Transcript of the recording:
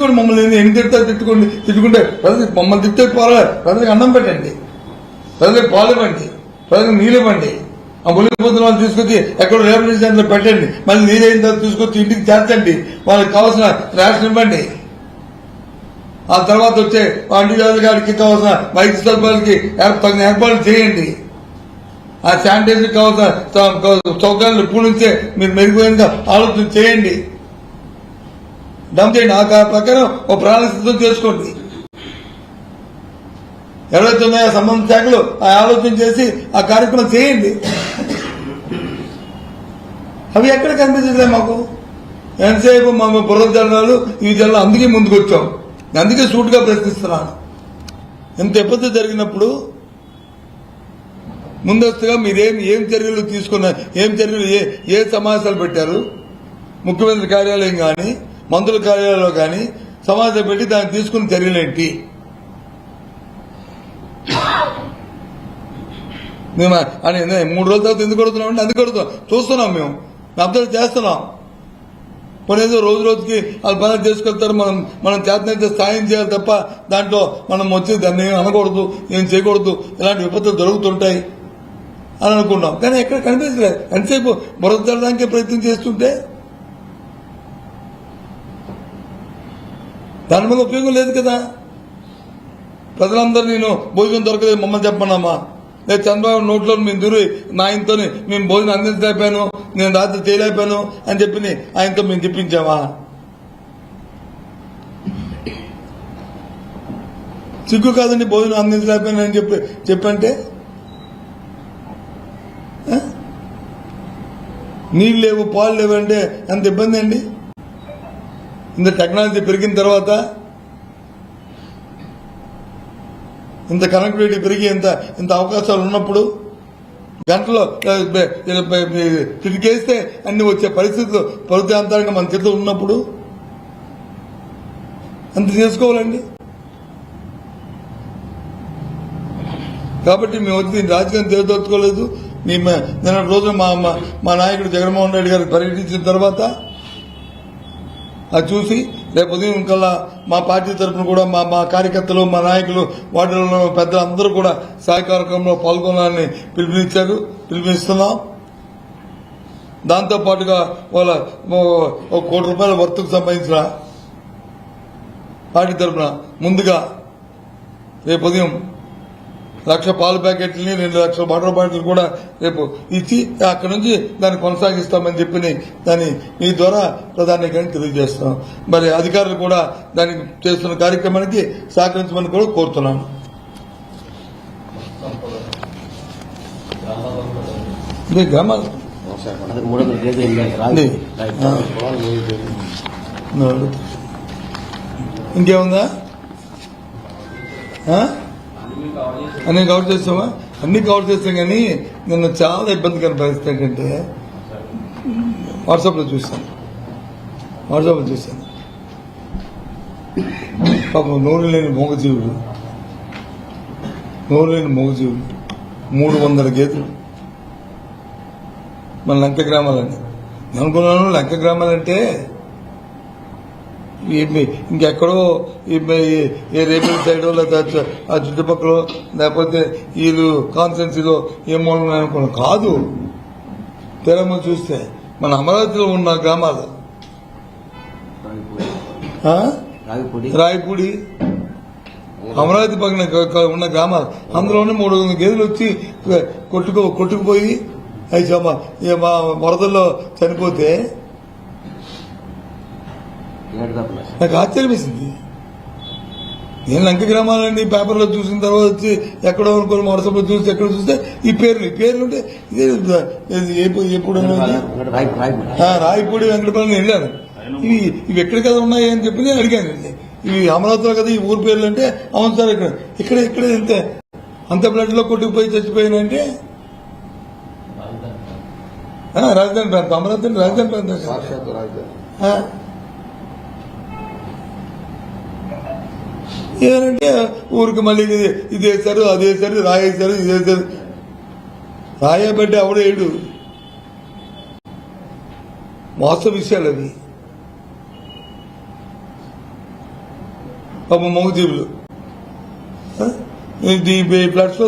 తిట్టుకోండి మమ్మల్ని ఎన్ని తిడతారు తిట్టుకోండి తిట్టుకుంటే ప్రజలు మమ్మల్ని తిట్టే పర్వాలేదు ప్రజలకు అన్నం పెట్టండి ప్రజలకు పాలు ఇవ్వండి ప్రజలకు నీళ్ళు ఇవ్వండి. ఆ మునిగిపోతున్న వాళ్ళు తీసుకొచ్చి ఎక్కడో రేపటి సెంటర్ పెట్టండి. మళ్ళీ నీరైన తర్వాత తీసుకొచ్చి ఇంటికి చేర్చండి. వాళ్ళకి కావాల్సిన రేషన్ ఇవ్వండి. ఆ తర్వాత వచ్చే అంటువ్యాధి గారికి కావాల్సిన వైద్య సదుపాయాలకి ఏర్ప- తగిన ఏర్పాట్లు చేయండి. ఆ శానిటైజర్ కావాల్సిన సౌ- సౌకర్యాలు ఇప్పుడు మీరు మెరుగైన ఆలోచన చేయండి. డమ్ చేయండి ఆ ప్రకారం ఒక ప్రణాళిక సిద్ధం చేసుకోండి. ఎవరైతే ఉన్నాయో ఆ సంబంధ శాఖలు ఆ ఆలోచన చేసి ఆ కార్యక్రమం చేయండి. అవి ఎక్కడ కనిపించట్లే మాకు? ఎంతసేపు మా బుర్ర జల్లాలు ఈ జిల్లా అందుకే ముందుకు వచ్చాం. అందుకే సూటుగా ప్రశ్నిస్తున్నాను. ఇంత ఇబ్బంది జరిగినప్పుడు ముందస్తుగా మీరేం ఏం చర్యలు తీసుకున్నారు ఏం చర్యలు ఏ ఏ సమావేశాలు పెట్టారు? ముఖ్యమంత్రి కార్యాలయం కానీ మంత్రుల కార్యాలయంలో కానీ సమావేశం పెట్టి దాన్ని తీసుకున్న చర్యలేంటి మేము అని మూడు రోజుల తర్వాత ఎందుకు కడుతున్నాం అంటే అందుకు కడుతున్నాం చూస్తున్నాం మేము. అబ్జర్వ్ చేస్తున్నాం. కొనేదో రోజు రోజుకి వాళ్ళు పనులు చేసుకెళ్తారు. మనం మనం చేతనైతే సాయం చేయాలి తప్ప దాంట్లో మనం వచ్చి దాన్ని ఏం అనకూడదు ఏం చేయకూడదు ఇలాంటి విపత్తులు జరుగుతుంటాయి అని అనుకున్నాం. కానీ ఎక్కడ కనిపించలేదు. ఎంతసేపు బురద జల్లడానికే ప్రయత్నం చేస్తుంటే దాని మీద ఉపయోగం లేదు కదా. ప్రజలందరూ నేను భోజనం దొరకలేదు మమ్మల్ని చెప్పన్నామా లేదు చంద్రబాబు నోట్లో మేము దూరి నా ఆయనతో మేము భోజనం అందించలేకపోయాను నేను రాత్రి చేయలేకపోయాను అని చెప్పి ఆయనతో మేము చెప్పించామా? సిగ్గు కాదండి భోజనం అందించలేకపోయాను అని చెప్పి చెప్పంటే? నీళ్ళు లేవు పాలు లేవు అంటే అంత ఇబ్బంది అండి? ఇంత టెక్నాలజీ పెరిగిన తర్వాత ఇంత కనెక్టివిటీ పెరిగి ఇంత ఇంత అవకాశాలు ఉన్నప్పుడు గంటలో తిరిగేస్తే అన్ని వచ్చే పరిస్థితులు ప్రభుత్వాంతరంగా మన చేతిలో ఉన్నప్పుడు అంత చేసుకోవాలండి? కాబట్టి మేము వచ్చి దీన్ని రాజకీయం తేదోచుకోలేదు మీ నిన్న రోజున మా మా- మా నాయకుడు జగన్మోహన్ రెడ్డి గారు పర్యటించిన తర్వాత అది చూసి రేపు ఉదయం కల్లా మా పార్టీ తరఫున కూడా మా మా కార్యకర్తలు మా నాయకులు వాటిలో పెద్దలు అందరూ కూడా సహాయ కార్యక్రమంలో పాల్గొనాలని పిలుపునిచ్చారు. పిలుపునిస్తున్నాం. దాంతో పాటుగా వాళ్ళ ఒక కోటి రూపాయల వర్తకు సంబంధించిన పార్టీ తరఫున ముందుగా రేపు ఉదయం లక్ష పాల ప్యాకెట్లని రెండు లక్షల వాటర్ బాటిల్ కూడా రేపు ఇచ్చి అక్కడి నుంచి దాన్ని కొనసాగిస్తామని చెప్పి దాన్ని మీ ద్వారా ప్రధానికాన్ని తెలియజేస్తాం మరి అధికారులు కూడా దానికి చేస్తున్న కార్యక్రమానికి సహకరించమని కూడా కోరుతున్నాను గ్రామాలు. ఇంకేముందా? అన్ని కవర్ చేస్తామా అన్ని కవర్ చేస్తాం కానీ నిన్న చాలా ఇబ్బందికర పరిస్థితి ఏంటంటే వాట్సాప్లో చూస్తాను వాట్సాప్లో చూస్తాను పాపం నోరు లేని మూగజీవులు. నోరు లేని మూగజీవులు. మూడు వందల గేదెలు మన లంక గ్రామాలని అనుకున్నాను లంక గ్రామాలంటే ఇంకెక్కడో ఏ రేపల్ సైడ్ లేకపోతే ఆ చుట్టుపక్కల లేకపోతే వీళ్ళు కాన్స్టెన్సీలో ఏమో అనుకున్నాను కాదు. తెరమ్మ చూస్తే మన అమరావతిలో ఉన్న గ్రామాలు. రాయపూడి అమరావతి పక్కన ఉన్న గ్రామాలు. అందులోనే మూడు వందల గేదెలు వచ్చి కొట్టుకు కొట్టుకుపోయి అవి మా వరదల్లో చనిపోతే నాకు ఆశ్చర్యం వేసింది నేను లంక గ్రామాలండి పేపర్లో చూసిన తర్వాత వచ్చి ఎక్కడో అనుకోని వాట్సాప్లో చూసి ఎక్కడ చూస్తే ఈ పేర్లు ఈ పేర్లు ఉంటే ఇదే ఎప్పుడు రాయపూడి. వెంకటపల్లి వెళ్ళాను. ఇవి ఇవి ఎక్కడ కదా ఉన్నాయి అని చెప్పి నేను అడిగాను. ఇవి అమరావతిలో కదా ఈ ఊరు పేర్లు అంటే అవును సార్ ఇక్కడ ఇక్కడ ఇక్కడ ఇంతే అంత బ్లడ్లో కొట్టుకుపోయి చచ్చిపోయానంటే రాజధాని ప్రాంతం. అమరావతి రాజధాని ప్రాంతం. కదా. ఏదంటే ఊరికి మళ్ళీ ఇది ఇది వేశారు అది వేస్తారు రాయేస్తారు ఇది వేస్తారు రాయబట్టి అవడేడు ఏడు వాస్తవ విషయాలు అవి. పాప మౌజీబులు ఈ ఫ్లడ్స్లో